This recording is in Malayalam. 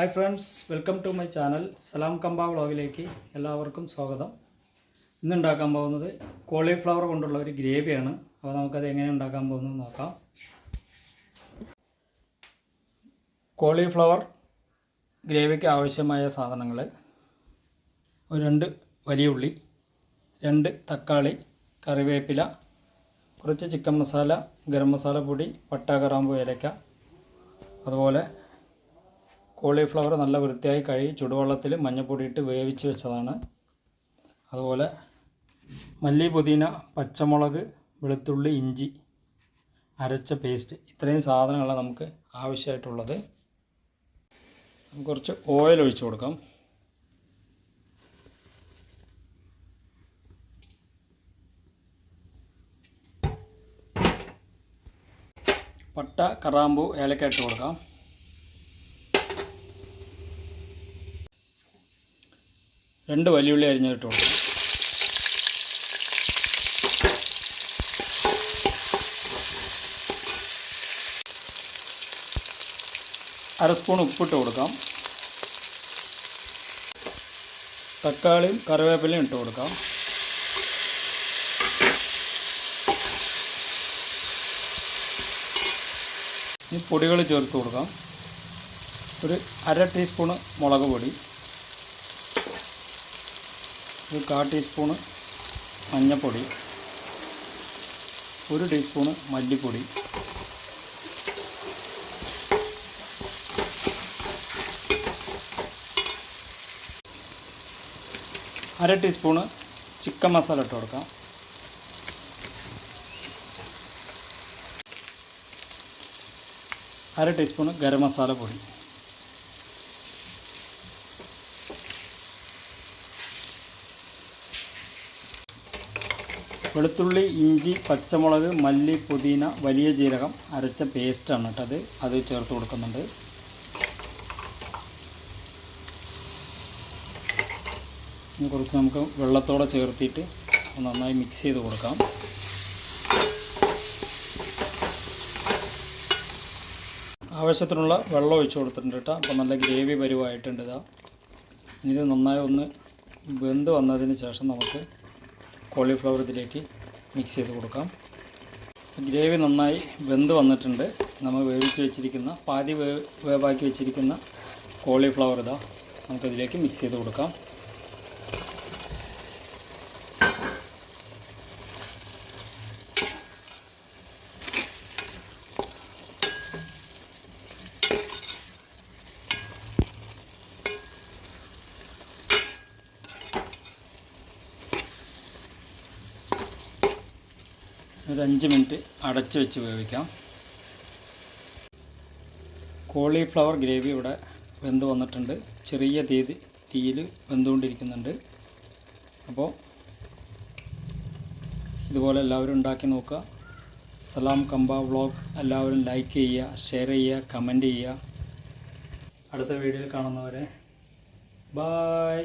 Hi friends welcome to my channel Salam Kampa വ്ളോഗിലേക്ക് എല്ലാവർക്കും സ്വാഗതം. ഇന്ന് ഉണ്ടാക്കാൻ പോകുന്നത് കോളിഫ്ലവർ കൊണ്ടുള്ള ഒരു ഗ്രേവിയാണ്. അപ്പോൾ നമുക്കത് എങ്ങനെ ഉണ്ടാക്കാൻ പോകുന്നത് നോക്കാം. കോളിഫ്ലവർ ഗ്രേവിക്ക് ആവശ്യമായ സാധനങ്ങൾ. ഒരു രണ്ട് വലിയ ഉള്ളി രണ്ട് തക്കാളി കറിവേപ്പില കുറച്ച് ചിക്കൻ മസാല ഗരം മസാല പൊടി പട്ട കറാമ്പു ഏലക്ക അതുപോലെ കോളിഫ്ലവർ നല്ല വൃത്തിയായി കഴുകി ചുടുവെള്ളത്തിൽ മഞ്ഞൾപ്പൊടിയിട്ട് വേവിച്ച് വെച്ചതാണ്. അതുപോലെ മല്ലി പുതിന പച്ചമുളക് വെളുത്തുള്ളി ഇഞ്ചി അരച്ച പേസ്റ്റ് ഇത്രയും സാധനങ്ങളാണ് നമുക്ക് ആവശ്യമായിട്ടുള്ളത്. കുറച്ച് ഓയിൽ ഒഴിച്ചു കൊടുക്കാം. പട്ട കറാമ്പു ഏലക്ക ഇട്ട് കൊടുക്കാം. രണ്ട് വലിയുള്ളി അരിഞ്ഞിട്ട് കൊടുക്കാം അര സ്പൂൺ ഉപ്പിട്ട് കൊടുക്കാം. തക്കാളിയും കറിവേപ്പിലയും ഇട്ട് കൊടുക്കാം. ഈ പൊടികൾ ചേർത്ത് കൊടുക്കാം. ഒരു അര ടീസ്പൂണ് മുളക് പൊടി. ഒരു കാ ടീസ്പൂണ് മഞ്ഞൾപ്പൊടി ഒരു ടീസ്പൂണ് മല്ലിപ്പൊടി അര ടീസ്പൂണ് ചിക്കൻ മസാല ഇട്ട് കൊടുക്കാം. അര ടീസ്പൂണ് ഗരം മസാല പൊടി. വെളുത്തുള്ളി ഇഞ്ചി പച്ചമുളക് മല്ലി പുതിന വലിയ ജീരകം അരച്ച പേസ്റ്റാണ് കേട്ടത് അത്. ചേർത്ത് കൊടുക്കുന്നുണ്ട്. കുറച്ച് നമുക്ക് വെള്ളത്തോടെ ചേർത്തിട്ട് നന്നായി മിക്സ് ചെയ്ത് കൊടുക്കാം. ആവശ്യത്തിനുള്ള വെള്ളം ഒഴിച്ചു കൊടുത്തിട്ടുണ്ട് കേട്ടോ. അപ്പോൾ നല്ല ഗ്രേവി പരുവായിട്ടുണ്ട് ഇതാ. ഇത് നന്നായി ഒന്ന് വെന്ത് വന്നതിന് ശേഷം നമുക്ക് കോളിഫ്ലവർ ഇതിലേക്ക് മിക്സ് ചെയ്ത് കൊടുക്കാം. ഗ്രേവി നന്നായി വെന്ത് വന്നിട്ടുണ്ട്. നമ്മൾ വേവിച്ച് വെച്ചിരിക്കുന്ന പാതി വേവാക്കി വെച്ചിരിക്കുന്ന കോളിഫ്ലവർ ഇതാ നമുക്കിതിലേക്ക് മിക്സ് ചെയ്ത് കൊടുക്കാം. ഒരു അഞ്ച് മിനിറ്റ് അടച്ച് വെച്ച് വേവിക്കാം. കോളിഫ്ലവർ ഗ്രേവി ഇവിടെ വെന്ത് വന്നിട്ടുണ്ട്. ചെറിയ തീതി തീയിൽ വെന്തുകൊണ്ടിരിക്കുന്നുണ്ട്. അപ്പോൾ ഇതുപോലെ എല്ലാവരും ഉണ്ടാക്കി നോക്കുക. സലാം കമ്പ വ്ളോഗ് എല്ലാവരും ലൈക്ക് ചെയ്യുക ഷെയർ ചെയ്യുക കമന്റ് ചെയ്യുക. അടുത്ത വീഡിയോയിൽ കാണുന്നവരെ. ബായ്.